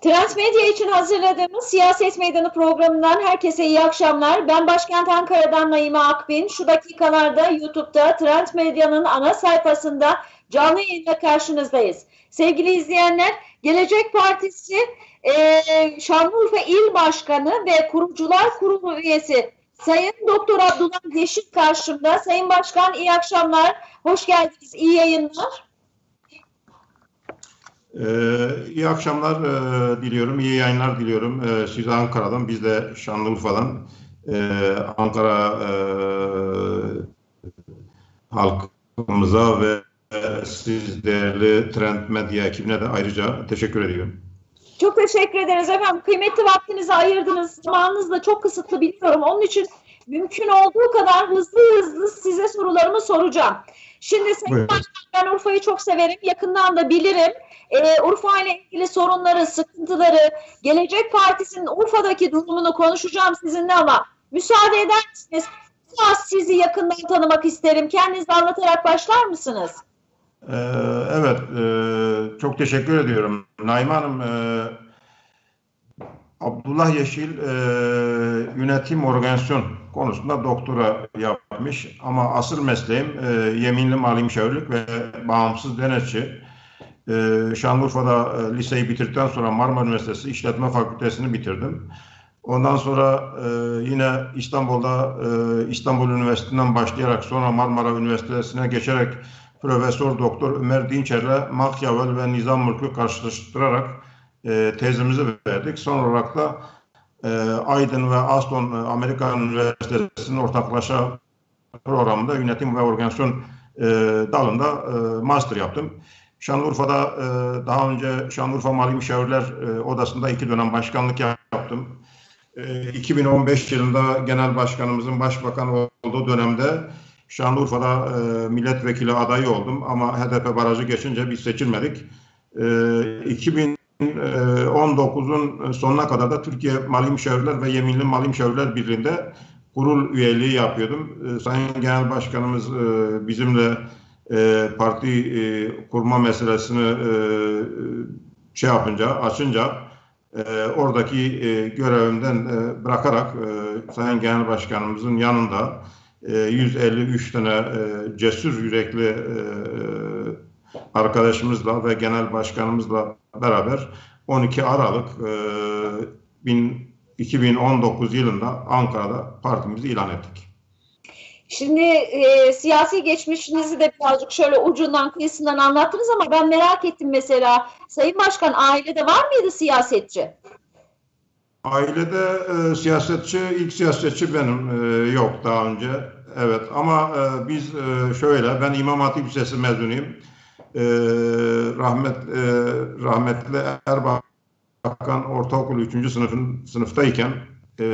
Transmedya için hazırladığımız Siyaset Meydanı programından herkese iyi akşamlar. Ben Başkent Ankara'dan Naime Akbin. Şu dakikalarda YouTube'da Transmedya'nın ana sayfasında canlı yayınla karşınızdayız. Sevgili izleyenler, Gelecek Partisi e, Şanlıurfa İl Başkanı ve Kurucular Kurulu üyesi Sayın Doktor Abdullah Yeşil karşımda. Sayın Başkan iyi akşamlar, hoş geldiniz, iyi yayınlar. Ee, iyi akşamlar e, diliyorum, iyi yayınlar diliyorum. Ee, siz Ankara'dan, biz de Şanlıurfa'dan. Ee, Ankara e, halkımıza ve e, siz değerli Trend Medya ekibine de ayrıca teşekkür ediyorum. Çok teşekkür ederiz efendim. Kıymetli vaktinizi ayırdınız. Zamanınız da çok kısıtlı biliyorum. Onun için mümkün olduğu kadar hızlı hızlı size sorularımı soracağım. Şimdi Sayın. Başkan ben Urfa'yı çok severim. Yakından da bilirim. Ee, Urfa ile ilgili sorunları, sıkıntıları, Gelecek Partisi'nin Urfa'daki durumunu konuşacağım sizinle ama müsaade eder misiniz? Biraz sizi yakından tanımak isterim. Kendinizi anlatarak başlar mısınız? Ee, evet, e, çok teşekkür ediyorum. Naime Hanım, e, Abdullah Yeşil e, yönetim organizasyon konusunda doktora yapmış ama asıl mesleğim e, yeminli mali müşavirlik ve bağımsız denetçi. E, Şanlıurfa'da e, liseyi bitirdikten sonra Marmara Üniversitesi İşletme Fakültesini bitirdim. Ondan sonra e, yine İstanbul'da e, İstanbul Üniversitesi'nden başlayarak sonra Marmara Üniversitesi'ne geçerek Profesör Doktor Ömer Dinçer'le Machiavelli ve Nizam Mülk'ü karşılaştırarak e, tezimizi verdik. Son olarak da e, Aydın ve Aston e, Amerikan Üniversitesi'nin ortaklaşa programında yönetim ve organizasyon e, dalında e, master yaptım. Şanlıurfa'da e, daha önce Şanlıurfa Mali Müşavirler e, Odası'nda iki dönem başkanlık yaptım. E, 2015 yılında genel başkanımızın başbakan olduğu dönemde Şanlıurfa'da e, milletvekili adayı oldum ama HDP barajı geçince biz seçilmedik. E, 2019'un sonuna kadar da Türkiye Mali Müşavirler ve Yeminli Mali Müşavirler Birliği'nde kurul üyeliği yapıyordum. E, Sayın Genel Başkanımız e, bizimle e, parti e, kurma meselesini e, şey yapınca, açınca e, oradaki e, görevimden e, bırakarak e, Sayın Genel Başkanımızın yanında e, 153 tane e, cesur yürekli e, arkadaşımızla ve genel başkanımızla beraber 12 Aralık e, bin- 2019 yılında Ankara'da partimizi ilan ettik. Şimdi e, siyasi geçmişinizi de birazcık şöyle ucundan kıyısından anlattınız ama ben merak ettim mesela Sayın Başkan ailede var mıydı siyasetçi? Ailede e, siyasetçi, ilk siyasetçi benim e, yok daha önce. Evet ama e, biz e, şöyle, ben İmam Hatip Lisesi mezunuyum. E, rahmet e, rahmetli Erbakan Ortaokulu 3. sınıfın sınıftayken e,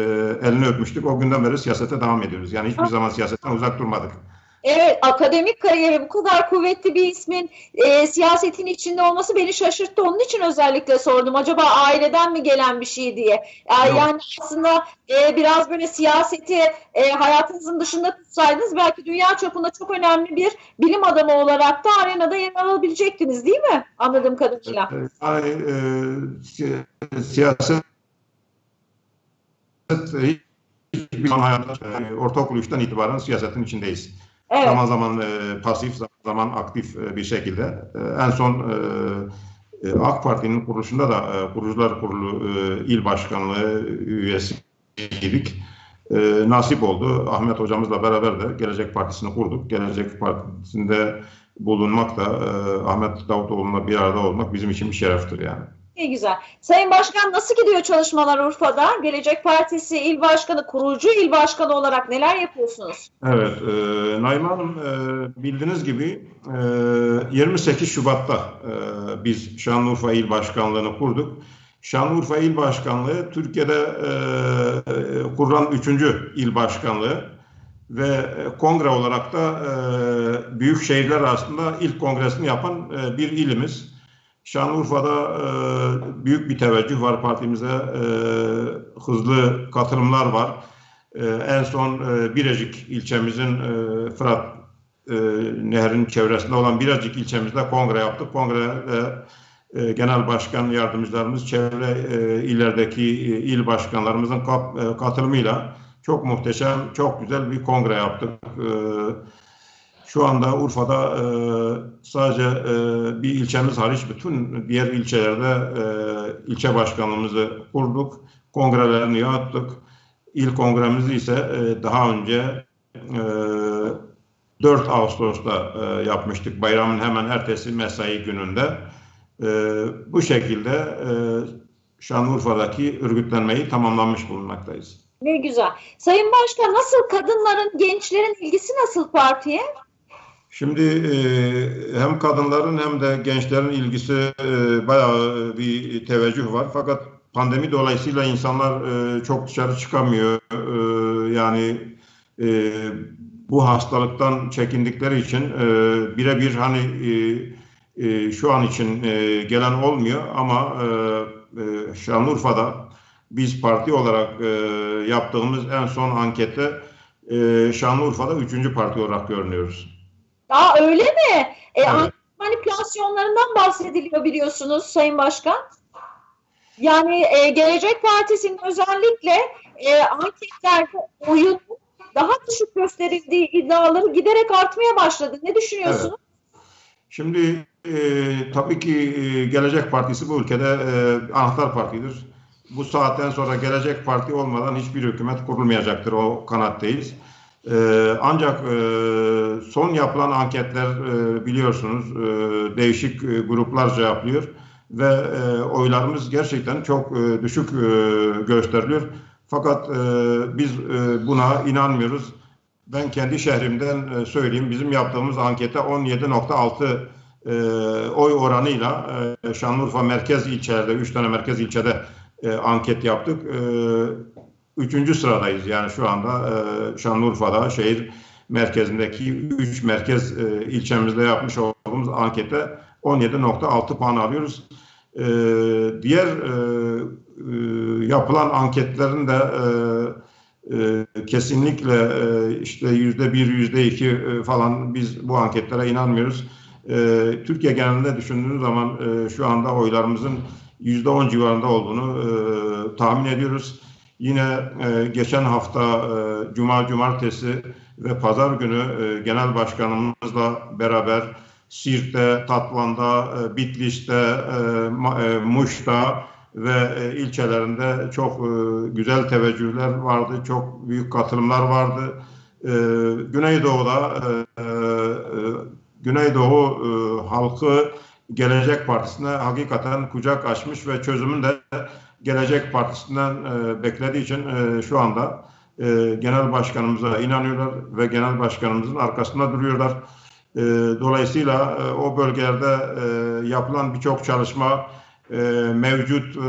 elini öpmüştük. O günden beri siyasete devam ediyoruz. Yani hiçbir zaman siyasetten uzak durmadık. Evet, akademik kariyeri bu kadar kuvvetli bir ismin e, siyasetin içinde olması beni şaşırttı. Onun için özellikle sordum. Acaba aileden mi gelen bir şey diye. Yani, Yok. yani aslında e, biraz böyle siyaseti e, hayatınızın dışında tutsaydınız belki dünya çapında çok önemli bir bilim adamı olarak da arenada yer alabilecektiniz değil mi? Anladığım kadarıyla. E, Yani e, si- siyaset e, hiçbir zaman hayatımızda e, ortaokul 3'ten itibaren siyasetin içindeyiz. Evet. Zaman zaman e, pasif, zaman zaman aktif e, bir şekilde. E, en son e, e, AK Parti'nin kuruluşunda da e, Kurucular Kurulu e, il başkanlığı üyesiydik. E, nasip oldu. Ahmet hocamızla beraber de Gelecek Partisi'ni kurduk. Gelecek Partisi'nde bulunmak da e, Ahmet Davutoğlu'na bir arada olmak bizim için bir şereftir yani. Ne güzel. Sayın Başkan nasıl gidiyor çalışmalar Urfa'da? Gelecek Partisi il başkanı, kurucu il başkanı olarak neler yapıyorsunuz? Evet, e, Naime Hanım e, bildiğiniz gibi e, 28 Şubat'ta e, biz Şanlıurfa İl Başkanlığı'nı kurduk. Şanlıurfa İl Başkanlığı Türkiye'de e, e, kurulan üçüncü il başkanlığı ve e, kongre olarak da e, büyük şehirler arasında ilk kongresini yapan e, bir ilimiz. Şanlıurfa'da e, büyük bir teveccüh var partimize, e, hızlı katılımlar var. Ee, en son e, Birecik ilçemizin e, Fırat e, Nehri'nin çevresinde olan Birecik ilçemizde kongre yaptık. Kongrede e, genel başkan yardımcılarımız, çevre e, illerdeki e, il başkanlarımızın kap, e, katılımıyla çok muhteşem, çok güzel bir kongre yaptık. E, şu anda Urfa'da e, sadece e, bir ilçemiz hariç bütün diğer ilçelerde e, ilçe başkanlığımızı kurduk. Kongrelerini yaptık. İl kongremizi ise e, daha önce e, 4 Ağustos'ta e, yapmıştık. Bayramın hemen ertesi mesai gününde. E, bu şekilde e, Şanlıurfa'daki örgütlenmeyi tamamlamış bulunmaktayız. Ne güzel. Sayın Başkan nasıl kadınların, gençlerin ilgisi nasıl partiye? Şimdi e, hem kadınların hem de gençlerin ilgisi e, bayağı bir teveccüh var. Fakat pandemi dolayısıyla insanlar e, çok dışarı çıkamıyor. E, yani e, bu hastalıktan çekindikleri için e, birebir hani e, e, şu an için e, gelen olmuyor ama e, e, Şanlıurfa'da biz parti olarak e, yaptığımız en son ankette e, Şanlıurfa'da üçüncü parti olarak görünüyoruz. Aa öyle mi? E, Evet. Manipülasyonlarından bahsediliyor biliyorsunuz Sayın Başkan. Yani e, Gelecek Partisi'nin özellikle e, anketlerde oyun daha düşük gösterildiği iddiaları giderek artmaya başladı. Ne düşünüyorsunuz? Şimdi e, tabii ki e, Gelecek Partisi bu ülkede e, anahtar partidir. Bu saatten sonra Gelecek Parti olmadan hiçbir hükümet kurulmayacaktır. O kanattayız. E, ancak e, son yapılan anketler e, biliyorsunuz e, değişik gruplar cevaplıyor ve oylarımız gerçekten çok düşük gösteriliyor. Fakat biz buna inanmıyoruz. Ben kendi şehrimden söyleyeyim. Bizim yaptığımız ankete 17.6 e, oy oranıyla e, Şanlıurfa merkez ilçelerde, 3 tane merkez ilçede anket yaptık. Üçüncü sıradayız yani şu anda e, Şanlıurfa'da şehir merkezindeki 3 merkez e, ilçemizde yapmış olduğumuz ankete 17.6 puan alıyoruz. E, diğer e, e, yapılan anketlerin de e, e, kesinlikle e, işte yüzde bir, yüzde iki e, falan biz bu anketlere inanmıyoruz. E, Türkiye genelinde düşündüğünüz zaman e, şu anda oylarımızın yüzde on civarında olduğunu e, tahmin ediyoruz. Yine e, geçen hafta e, Cuma, Cumartesi ve Pazar günü e, Genel Başkanımızla beraber Siirt'te, Tatvan'da, e, Bitlis'te, e, e, Muş'ta ve e, ilçelerinde çok e, güzel teveccühler vardı, çok büyük katılımlar vardı. E, Güneydoğu'da e, e, Güneydoğu e, halkı Gelecek Partisi'ne hakikaten kucak açmış ve çözümün de Gelecek Partisi'nden e, beklediği için e, şu anda e, Genel Başkanımıza inanıyorlar ve Genel Başkanımızın arkasında duruyorlar. E, dolayısıyla e, o bölgelerde e, yapılan birçok çalışma e, mevcut e,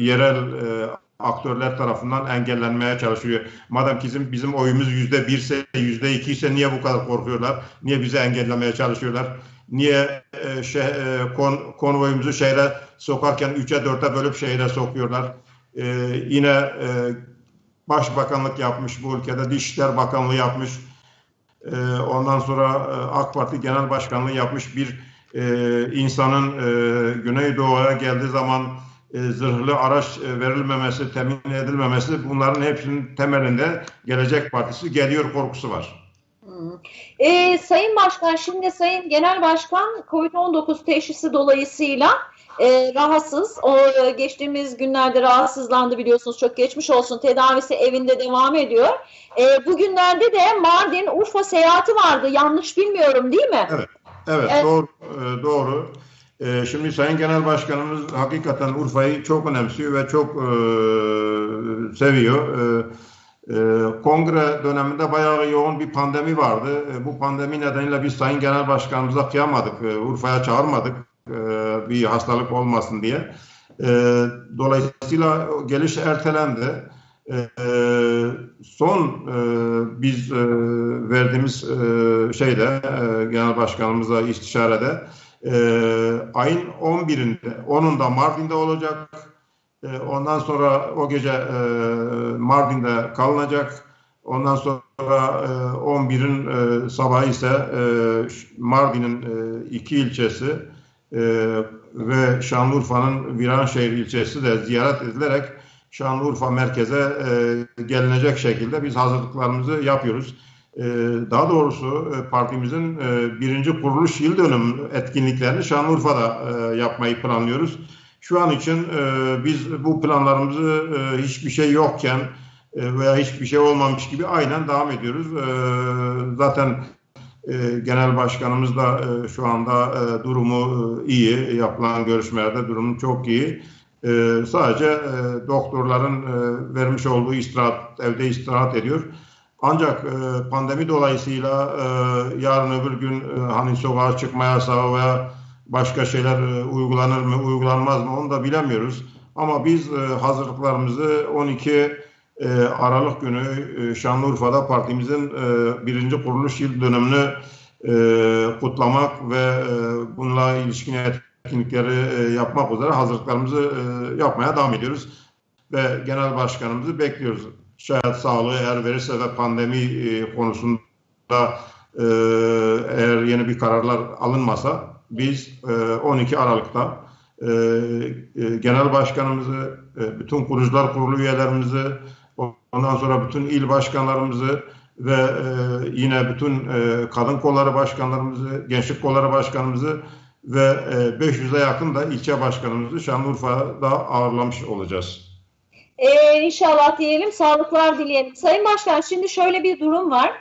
yerel e, aktörler tarafından engellenmeye çalışıyor. Madem bizim, bizim oyumuz yüzde birse, yüzde iki ise niye bu kadar korkuyorlar? Niye bizi engellemeye çalışıyorlar? Niye e, şeh, e, kon, konvoyumuzu şehre sokarken üçe dörte bölüp şehre sokuyorlar? E, yine e, başbakanlık yapmış bu ülkede, Dışişler Bakanlığı yapmış. E, ondan sonra e, AK Parti Genel Başkanlığı yapmış bir e, insanın e, Güneydoğu'ya geldiği zaman e, zırhlı araç e, verilmemesi, temin edilmemesi bunların hepsinin temelinde Gelecek Partisi geliyor korkusu var. E, Sayın Başkan, şimdi Sayın Genel Başkan COVID-19 teşhisi dolayısıyla e, rahatsız. O e, geçtiğimiz günlerde rahatsızlandı biliyorsunuz. Çok geçmiş olsun. Tedavisi evinde devam ediyor. E, bugünlerde de Mardin, Urfa seyahati vardı. Yanlış bilmiyorum değil mi? Evet, evet, Evet. doğru. e, doğru. E, şimdi Sayın Genel Başkanımız hakikaten Urfa'yı çok önemsiyor ve çok e, seviyor. E, e, kongre döneminde bayağı yoğun bir pandemi vardı. E, bu pandemi nedeniyle biz Sayın Genel Başkanımıza kıyamadık. E, Urfa'ya çağırmadık e, bir hastalık olmasın diye. E, dolayısıyla geliş ertelendi. Son e, biz verdiğimiz şeyde genel başkanımızla istişarede ayın 11'inde 10'unda Mardin'de olacak. E, ondan sonra o gece e, Mardin'de kalınacak. Ondan sonra e, 11'in e, sabahı ise e, Mardin'in e, iki ilçesi e, ve Şanlıurfa'nın Viranşehir ilçesi de ziyaret edilerek Şanlıurfa merkeze e, gelinecek şekilde biz hazırlıklarımızı yapıyoruz. E, daha doğrusu e, partimizin e, birinci kuruluş yıl dönüm etkinliklerini Şanlıurfa'da e, yapmayı planlıyoruz. Şu an için e, biz bu planlarımızı e, hiçbir şey yokken e, veya hiçbir şey olmamış gibi aynen devam ediyoruz. E, zaten e, Genel Başkanımız da e, şu anda e, durumu e, iyi. Yapılan görüşmelerde durumu çok iyi. E, sadece e, doktorların e, vermiş olduğu istirahat, evde istirahat ediyor. Ancak e, pandemi dolayısıyla e, yarın öbür gün e, hani sokağa çıkma yasağı veya başka şeyler e, uygulanır mı, uygulanmaz mı onu da bilemiyoruz. Ama biz e, hazırlıklarımızı 12 e, Aralık günü Şanlıurfa'da partimizin birinci kuruluş yıl dönümünü kutlamak ve e, bununla ilişkin etkinlikleri yapmak üzere hazırlıklarımızı yapmaya devam ediyoruz. Ve genel başkanımızı bekliyoruz. Şayet sağlığı eğer verirse ve pandemi konusunda eğer yeni bir kararlar alınmasa biz e, 12 Aralık'ta e, e, genel başkanımızı, e, bütün kurucular kurulu üyelerimizi, ondan sonra bütün il başkanlarımızı ve e, yine bütün e, kadın kolları başkanlarımızı, gençlik kolları başkanımızı ve e, 500'e yakın da ilçe başkanımızı Şanlıurfa'da ağırlamış olacağız. Ee, inşallah diyelim, sağlıklar dileyelim. Sayın Başkan şimdi şöyle bir durum var.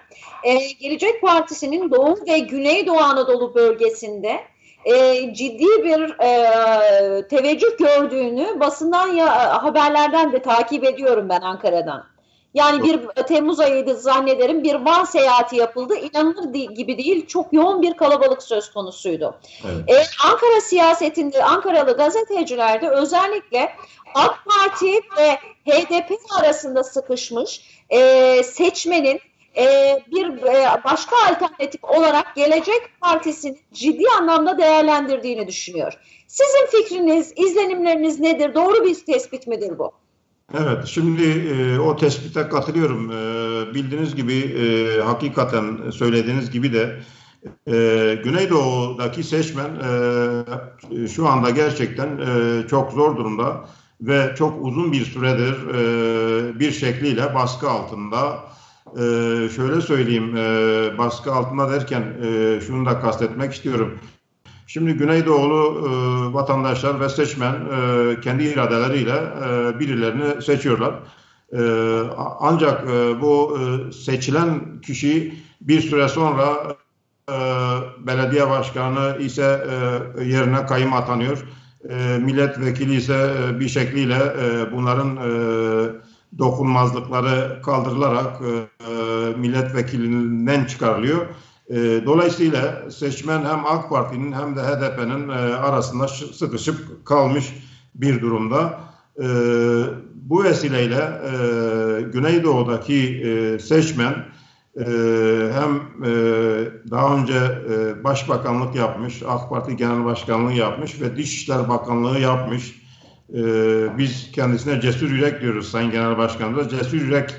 Ee, Gelecek Partisi'nin Doğu ve Güneydoğu Anadolu bölgesinde e, ciddi bir e, teveccüh gördüğünü basından ya haberlerden de takip ediyorum ben Ankara'dan. Yani bir Temmuz ayıydı zannederim bir Van seyahati yapıldı. İnanılır gibi değil çok yoğun bir kalabalık söz konusuydu. Evet. Ee, Ankara siyasetinde Ankaralı gazetecilerde özellikle AK Parti ve HDP arasında sıkışmış e, seçmenin e, bir e, başka alternatif olarak Gelecek Partisi'nin ciddi anlamda değerlendirdiğini düşünüyor. Sizin fikriniz, izlenimleriniz nedir? Doğru bir tespit midir bu? Evet, şimdi e, o tespite katılıyorum. E, bildiğiniz gibi e, hakikaten söylediğiniz gibi de e, Güneydoğu'daki seçmen e, şu anda gerçekten e, çok zor durumda ve çok uzun bir süredir e, bir şekliyle baskı altında. E, şöyle söyleyeyim, e, baskı altında derken e, şunu da kastetmek istiyorum. Şimdi Güneydoğulu e, vatandaşlar ve seçmen e, kendi iradeleriyle e, birilerini seçiyorlar. E, ancak e, bu e, seçilen kişi bir süre sonra e, belediye başkanı ise e, yerine kayım atanıyor. E, milletvekili ise e, bir şekliyle e, bunların e, dokunmazlıkları kaldırılarak e, e milletvekilinden çıkarılıyor. E, dolayısıyla seçmen hem AK Parti'nin hem de HDP'nin e, arasında sıkışıp kalmış bir durumda. E, bu vesileyle e, Güneydoğu'daki e, seçmen e, hem e, daha önce e, başbakanlık yapmış, AK Parti Genel Başkanlığı yapmış ve Dışişler Bakanlığı yapmış. E, biz kendisine cesur yürek diyoruz Sayın Genel Başkanımıza. Cesur yürek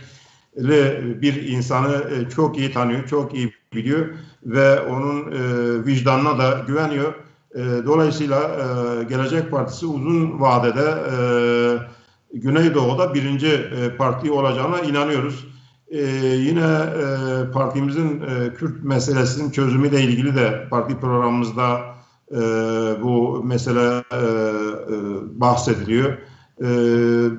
bir insanı e, çok iyi tanıyor, çok iyi biliyor ve onun e, vicdanına da güveniyor. E, dolayısıyla e, Gelecek Partisi uzun vadede e, Güneydoğu'da birinci e, parti olacağına inanıyoruz. E, yine e, partimizin e, Kürt meselesinin çözümüyle ilgili de parti programımızda e, bu mesele e, e, bahsediliyor. E,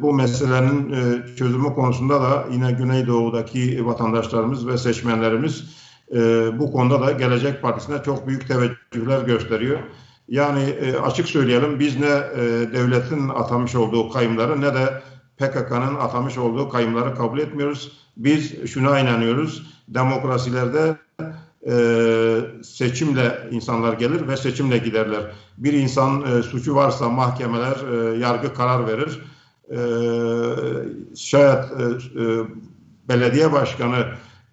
bu meselenin e, çözümü konusunda da yine Güneydoğu'daki vatandaşlarımız ve seçmenlerimiz e, bu konuda da Gelecek Partisi'ne çok büyük teveccühler gösteriyor. Yani e, açık söyleyelim biz ne e, devletin atamış olduğu kayımları ne de PKK'nın atamış olduğu kayımları kabul etmiyoruz. Biz şuna inanıyoruz. Demokrasilerde e, seçimle insanlar gelir ve seçimle giderler. Bir insan e, suçu varsa mahkemeler, e, yargı karar verir. E, şayet e, e, belediye başkanı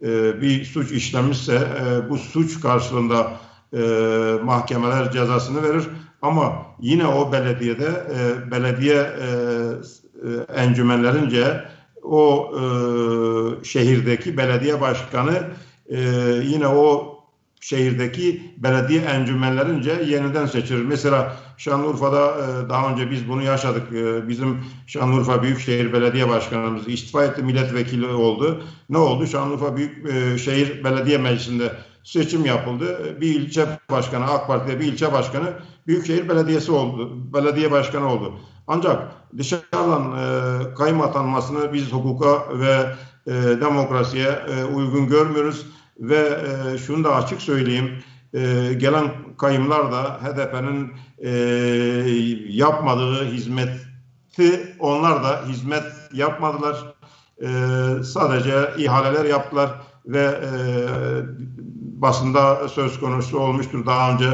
e, bir suç işlemişse e, bu suç karşılığında e, mahkemeler cezasını verir. Ama yine o belediyede e, belediye e, e, encümenlerince o e, şehirdeki belediye başkanı e, yine o şehirdeki belediye encümenlerince yeniden seçilir. Mesela Şanlıurfa'da e, daha önce biz bunu yaşadık. E, bizim Şanlıurfa Büyükşehir Belediye Başkanımız istifa etti, milletvekili oldu. Ne oldu? Şanlıurfa Büyükşehir Belediye Meclisi'nde seçim yapıldı. Bir ilçe başkanı, AK Parti'de bir ilçe başkanı Büyükşehir Belediyesi oldu, belediye başkanı oldu. Ancak dışarıdan e, kayım atanmasını biz hukuka ve e, demokrasiye e, uygun görmüyoruz ve e, şunu da açık söyleyeyim e, gelen kayımlar da HDP'nin e, yapmadığı hizmeti onlar da hizmet yapmadılar. E, sadece ihaleler yaptılar ve e, basında söz konusu olmuştur. Daha önce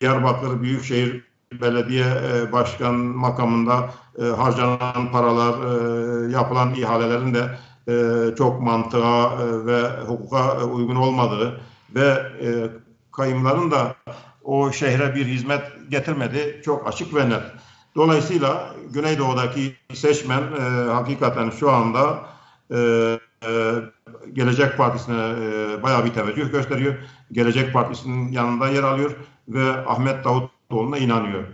Diyarbakır Büyükşehir Belediye e, Başkan makamında e, harcanan paralar, e, yapılan ihalelerin de çok mantığa e, ve hukuka uygun olmadığı ve e, kayımların da o şehre bir hizmet getirmedi çok açık ve net. Dolayısıyla Güneydoğu'daki seçmen e, hakikaten şu anda e, e, Gelecek Partisi'ne e, bayağı bir teveccüh gösteriyor. Gelecek Partisi'nin yanında yer alıyor ve Ahmet Davutoğlu'na inanıyor.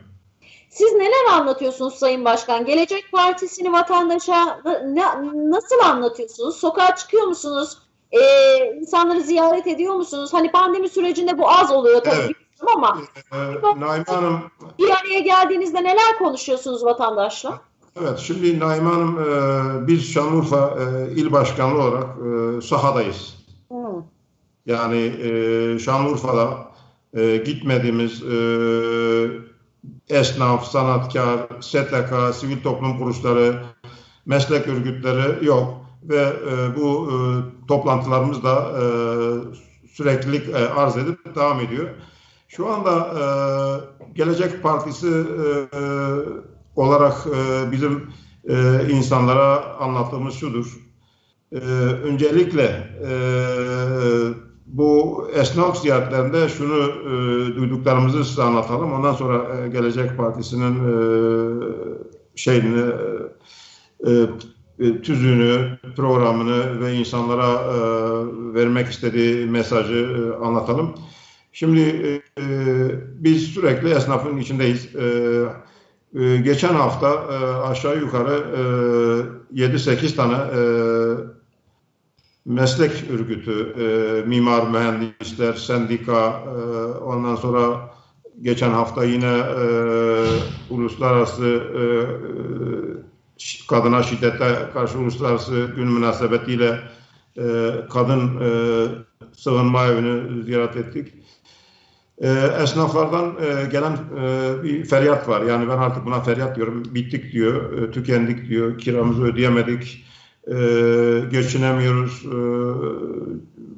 Siz neler anlatıyorsunuz Sayın Başkan? Gelecek Partisi'ni vatandaşa ne, nasıl anlatıyorsunuz? Sokağa çıkıyor musunuz? Ee, insanları ziyaret ediyor musunuz? Hani pandemi sürecinde bu az oluyor tabii Evet. ama Ee, Naime Hanım bir araya geldiğinizde neler konuşuyorsunuz vatandaşla? Evet, şimdi Naime Hanım, e, biz Şanlıurfa e, İl Başkanlığı olarak e, sahadayız. Hmm. Yani e, Şanlıurfa'da e, gitmediğimiz e, esnaf, sanatkar, STK, sivil toplum kuruluşları, meslek örgütleri yok. Ve e, bu e, toplantılarımız da e, süreklilik e, arz edip devam ediyor. Şu anda e, Gelecek Partisi e, olarak e, bizim e, insanlara anlattığımız şudur. E, öncelikle e, bu esnaf ziyaretlerinde şunu e, duyduklarımızı size anlatalım. Ondan sonra e, Gelecek Partisi'nin e, şeyini e, e, tüzüğünü, programını ve insanlara e, vermek istediği mesajı e, anlatalım. Şimdi e, biz sürekli esnafın içindeyiz. E, e, geçen hafta e, aşağı yukarı e, 7-8 tane e, meslek örgütü, e, mimar, mühendisler, sendika, e, ondan sonra geçen hafta yine e, uluslararası e, ş- kadına şiddete karşı uluslararası gün münasebetiyle e, kadın e, sığınma evini ziyaret ettik. E, esnaflardan e, gelen e, bir feryat var. Yani ben artık buna feryat diyorum. Bittik diyor, e, tükendik diyor, kiramızı ödeyemedik, e, geçinemiyoruz. E,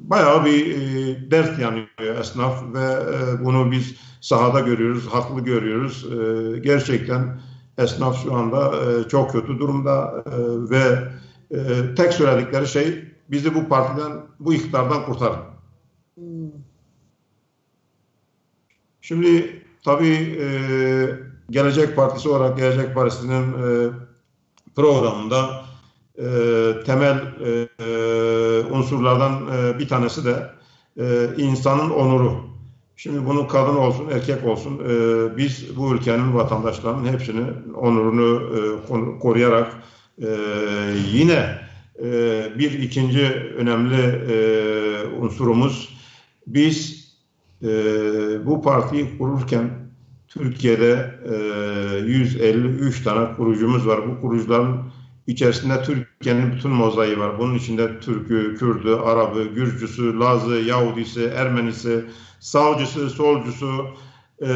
bayağı bir e, dert yanıyor esnaf ve e, bunu biz sahada görüyoruz, haklı görüyoruz. E, gerçekten esnaf şu anda e, çok kötü durumda e, ve e, tek söyledikleri şey bizi bu partiden, bu iktidardan kurtarın. Şimdi tabii e, Gelecek Partisi olarak Gelecek Partisi'nin e, programında e, temel e, unsurlardan e, bir tanesi de e, insanın onuru. Şimdi bunu kadın olsun, erkek olsun e, biz bu ülkenin vatandaşlarının hepsinin onurunu e, koruyarak e, yine e, bir ikinci önemli e, unsurumuz biz e, bu partiyi kururken Türkiye'de e, 153 tane kurucumuz var. Bu kurucuların içerisinde Türkiye'nin bütün mozaiği var. Bunun içinde Türk'ü, Kürd'ü, Arap'ı, Gürcüsü, Laz'ı, Yahudisi, Ermenisi, sağcısı, solcusu, e, e,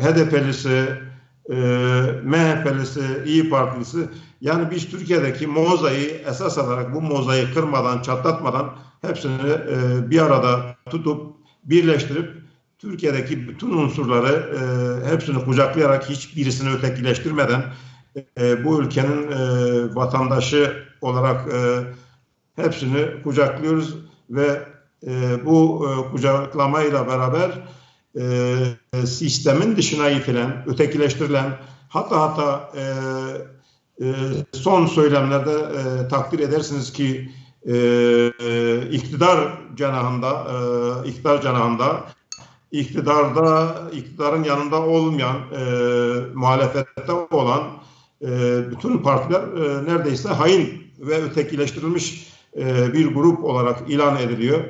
HDP'lisi, e, MHP'lisi, İyi Partilisi. Yani biz Türkiye'deki mozaiği esas alarak bu mozaiği kırmadan, çatlatmadan hepsini e, bir arada tutup birleştirip Türkiye'deki bütün unsurları e, hepsini kucaklayarak hiçbirisini ötekileştirmeden e, bu ülkenin e, vatandaşı olarak e, hepsini kucaklıyoruz ve e, bu e, kucaklamayla beraber e, sistemin dışına itilen, ötekileştirilen hatta hatta e, e, son söylemlerde e, takdir edersiniz ki e, e, iktidar cenahında, e, iktidar cenahında iktidarda iktidarın yanında olmayan e, muhalefette olan bütün partiler e, neredeyse hain ve ötekileştirilmiş e, bir grup olarak ilan ediliyor.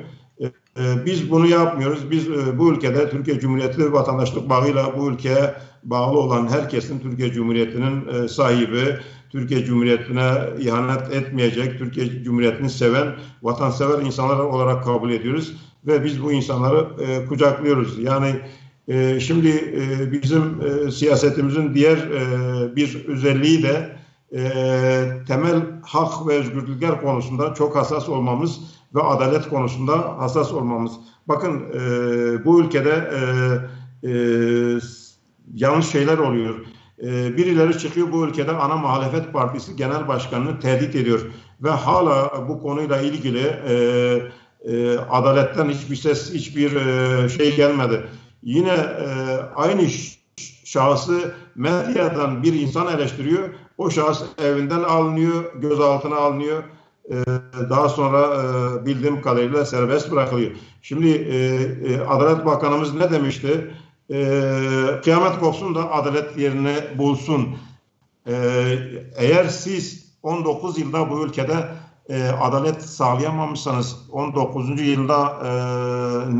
E, biz bunu yapmıyoruz. Biz bu ülkede Türkiye Cumhuriyeti vatandaşlık bağıyla bu ülkeye bağlı olan herkesin Türkiye Cumhuriyeti'nin sahibi, Türkiye Cumhuriyeti'ne ihanet etmeyecek, Türkiye Cumhuriyeti'ni seven, vatansever insanlar olarak kabul ediyoruz ve biz bu insanları kucaklıyoruz. Yani e, şimdi e, bizim e, siyasetimizin diğer e, bir özelliği de temel hak ve özgürlükler konusunda çok hassas olmamız ve adalet konusunda hassas olmamız. Bakın bu ülkede yanlış şeyler oluyor. Birileri çıkıyor bu ülkede ana muhalefet partisi genel başkanını tehdit ediyor ve hala bu konuyla ilgili adaletten hiçbir ses, hiçbir şey gelmedi. Yine e, aynı şahsı medyadan bir insan eleştiriyor. O şahıs evinden alınıyor, gözaltına alınıyor. E, daha sonra e, bildiğim kadarıyla serbest bırakılıyor. Şimdi e, e, Adalet Bakanımız ne demişti? E, kıyamet kopsun da adalet yerini bulsun. E, eğer siz 19 yılda bu ülkede e, adalet sağlayamamışsanız 19. yılda e,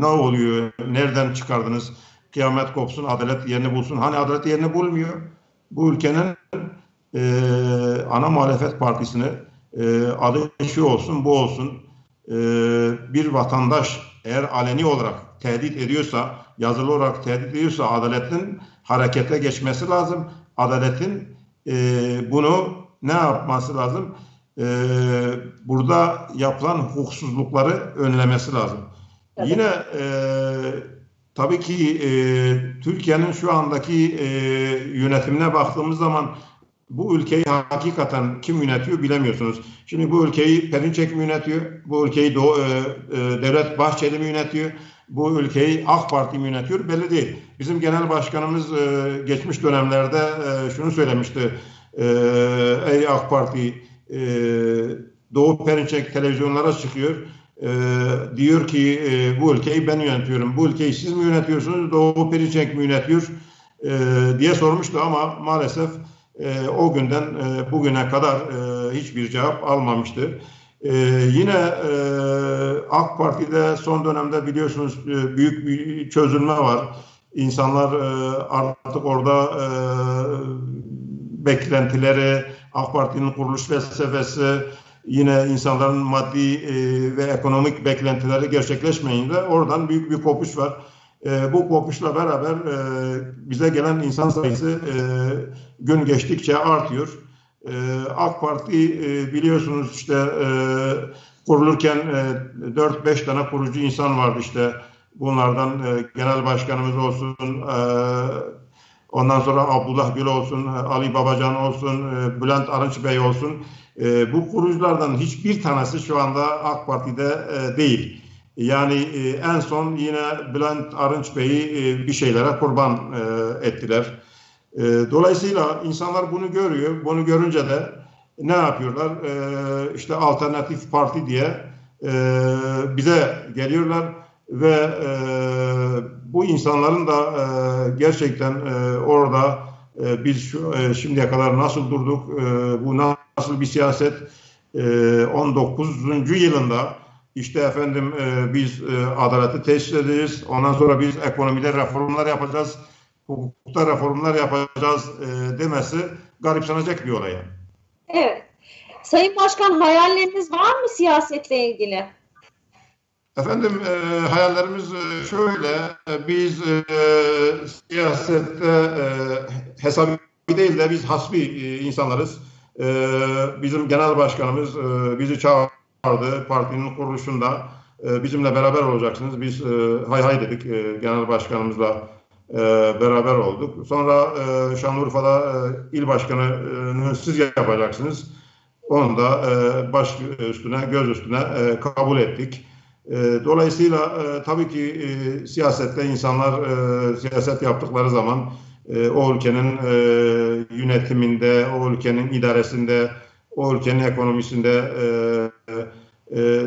ne oluyor? Nereden çıkardınız? Kıyamet kopsun, adalet yerini bulsun. Hani adalet yerini bulmuyor. Bu ülkenin e, ana muhalefet partisini e, adı şu olsun, bu olsun. E, bir vatandaş eğer aleni olarak tehdit ediyorsa, yazılı olarak tehdit ediyorsa adaletin harekete geçmesi lazım. Adaletin e, bunu ne yapması lazım? E, burada yapılan hukuksuzlukları önlemesi lazım. Evet. Yine e, tabii ki e, Türkiye'nin şu andaki e, yönetimine baktığımız zaman bu ülkeyi hakikaten kim yönetiyor bilemiyorsunuz. Şimdi bu ülkeyi Perinçek mi yönetiyor? Bu ülkeyi Doğu, e, e, Devlet Bahçeli mi yönetiyor? Bu ülkeyi AK Parti mi yönetiyor? Belli değil. Bizim genel başkanımız e, geçmiş dönemlerde e, şunu söylemişti. E, ey AK Parti e, Doğu Perinçek televizyonlara çıkıyor. E, diyor ki e, bu ülkeyi ben yönetiyorum. Bu ülkeyi siz mi yönetiyorsunuz? Doğu Perinçek mi yönetiyor? E, diye sormuştu ama maalesef e, o günden e, bugüne kadar e, hiçbir cevap almamıştı. Ee, yine e, AK Parti'de son dönemde biliyorsunuz e, büyük bir çözülme var. İnsanlar e, artık orada e, beklentileri, AK Parti'nin kuruluş felsefesi, yine insanların maddi e, ve ekonomik beklentileri gerçekleşmeyince oradan büyük bir kopuş var. E, bu kopuşla beraber e, bize gelen insan sayısı e, gün geçtikçe artıyor. E, AK Parti e, biliyorsunuz işte e, kurulurken e, 4-5 tane kurucu insan vardı işte. Bunlardan e, genel başkanımız olsun, e, Ondan sonra Abdullah Gül olsun, Ali Babacan olsun, e, Bülent Arınç Bey olsun. E, bu kuruculardan hiçbir tanesi şu anda AK Parti'de e, değil. Yani en son yine Bülent Arınç Bey'i bir şeylere kurban ettiler. Dolayısıyla insanlar bunu görüyor. Bunu görünce de ne yapıyorlar? İşte alternatif parti diye bize geliyorlar ve bu insanların da e, gerçekten e, orada e, biz şu, e, şimdiye kadar nasıl durduk, e, bu nasıl bir siyaset, e, 19. yılında işte efendim e, biz e, adaleti tesis edeceğiz, ondan sonra biz ekonomide reformlar yapacağız, hukukta reformlar yapacağız e, demesi garipsenecek bir olay. Evet. Sayın Başkan hayalleriniz var mı siyasetle ilgili? Efendim e, hayallerimiz e, şöyle, e, biz e, siyasette e, hesabı değil de biz hasbi e, insanlarız. E, bizim genel başkanımız e, bizi çağırdı partinin kuruluşunda. E, bizimle beraber olacaksınız. Biz e, hay hay dedik e, genel başkanımızla e, beraber olduk. Sonra e, Şanlıurfa'da e, il başkanını siz yapacaksınız. Onu da e, baş üstüne, göz üstüne e, kabul ettik. E, dolayısıyla e, tabii ki e, siyasette insanlar e, siyaset yaptıkları zaman o ülkenin yönetiminde, o ülkenin idaresinde, o ülkenin ekonomisinde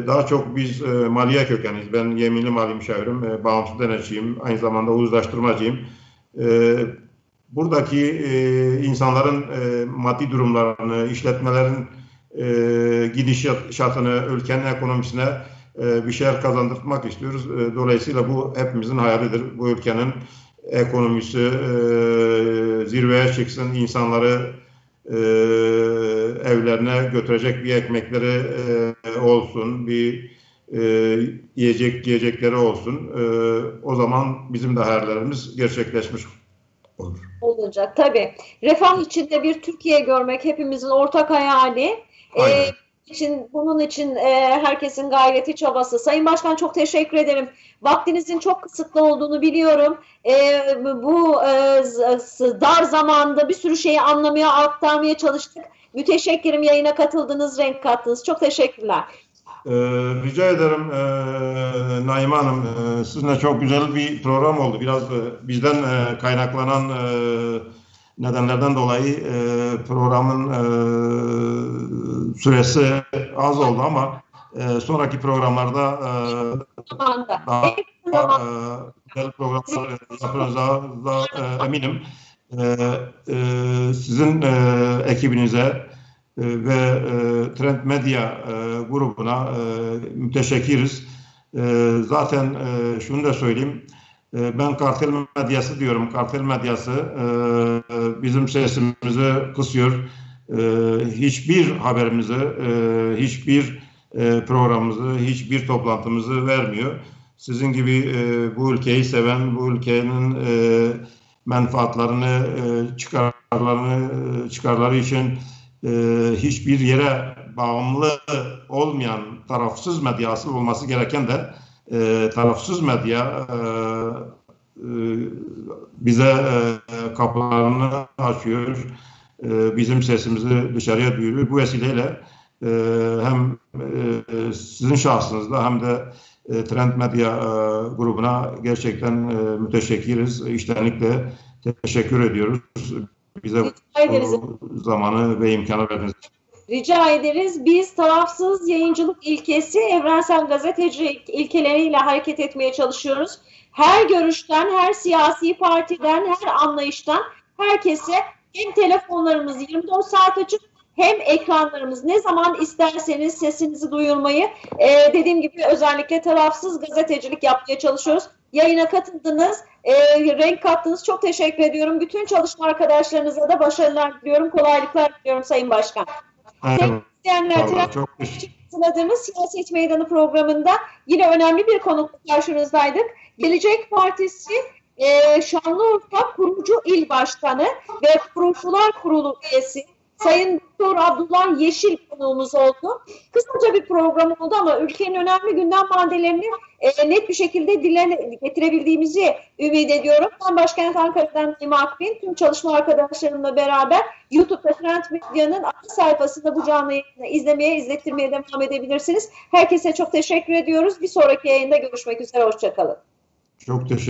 daha çok biz e, maliye kökeniz. Ben yeminli mali müşavirim, bağımsız denetçiyim, aynı zamanda uzlaştırmacıyım. E, buradaki insanların maddi durumlarını, işletmelerin e, gidişatını, ülkenin ekonomisine bir şeyler kazandırmak istiyoruz. E, dolayısıyla bu hepimizin hayalidir. Bu ülkenin ekonomisi e, zirveye çıksın, insanları e, evlerine götürecek bir ekmekleri e, olsun, bir yiyecek yiyecekleri olsun. O zaman bizim de hayallerimiz gerçekleşmiş olur. Olacak tabii. Refah içinde bir Türkiye görmek hepimizin ortak hayali. Aynen. Ee, için bunun için e, herkesin gayreti çabası. Sayın Başkan çok teşekkür ederim. Vaktinizin çok kısıtlı olduğunu biliyorum. E, bu e, dar zamanda bir sürü şeyi anlamaya, aktarmaya çalıştık. Müteşekkirim yayına katıldınız, renk kattınız. Çok teşekkürler. Ee, rica ederim e, Naime Hanım. e, sizinle çok güzel bir program oldu. Biraz e, bizden e, kaynaklanan e, nedenlerden dolayı e, programın e, süresi az oldu ama e, sonraki programlarda e, Zamanda. daha kısa zamanda. e, programlar yapacağınıza da, e, eminim. E, e, sizin e, ekibinize e, ve e, Trend Medya e, grubuna e, müteşekkiriz. E, zaten e, şunu da söyleyeyim. E, ben kartel medyası diyorum. Kartel medyası e, e, bizim sesimizi kısıyor. E, hiçbir haberimizi, e, hiçbir programımızı, hiçbir toplantımızı vermiyor. Sizin gibi bu ülkeyi seven, bu ülkenin menfaatlarını, çıkarlarını, çıkarları için hiçbir yere bağımlı olmayan tarafsız medya asıl olması gereken de e, tarafsız medya e, e, bize e, kapılarını açıyor, e, bizim sesimizi dışarıya duyuruyor. Bu vesileyle e, hem e, sizin şahsınızda hem de e, Trend Medya e, grubuna gerçekten e, müteşekkiriz. İştenlikle teşekkür ediyoruz. Bize bu zamanı ve imkanı verdiğiniz için. Rica ederiz. Biz tarafsız yayıncılık ilkesi, evrensel gazetecilik ilkeleriyle hareket etmeye çalışıyoruz. Her görüşten, her siyasi partiden, her anlayıştan herkese hem telefonlarımız 24 saat açık hem ekranlarımız ne zaman isterseniz sesinizi duyurmayı e, dediğim gibi özellikle tarafsız gazetecilik yapmaya çalışıyoruz. Yayına katıldınız, e, renk kattınız. Çok teşekkür ediyorum. Bütün çalışma arkadaşlarınıza da başarılar diliyorum, kolaylıklar diliyorum Sayın Başkan. Çok teşekkür Sıradığımız Siyaset Meydanı programında yine önemli bir konukla karşınızdaydık. Gelecek Partisi e, Şanlıurfa Kurucu İl Başkanı ve Kurucular Kurulu üyesi Sayın Doktor Abdullah Yeşil konuğumuz oldu. Kısaca bir program oldu ama ülkenin önemli gündem maddelerini e, net bir şekilde dile getirebildiğimizi ümit ediyorum. Ben Başkent Ankara'dan Nima Akbin, tüm çalışma arkadaşlarımla beraber YouTube'da Trend Medya'nın ana sayfasında bu canlı yayını izlemeye, izlettirmeye devam edebilirsiniz. Herkese çok teşekkür ediyoruz. Bir sonraki yayında görüşmek üzere. Hoşçakalın. çok teşekkür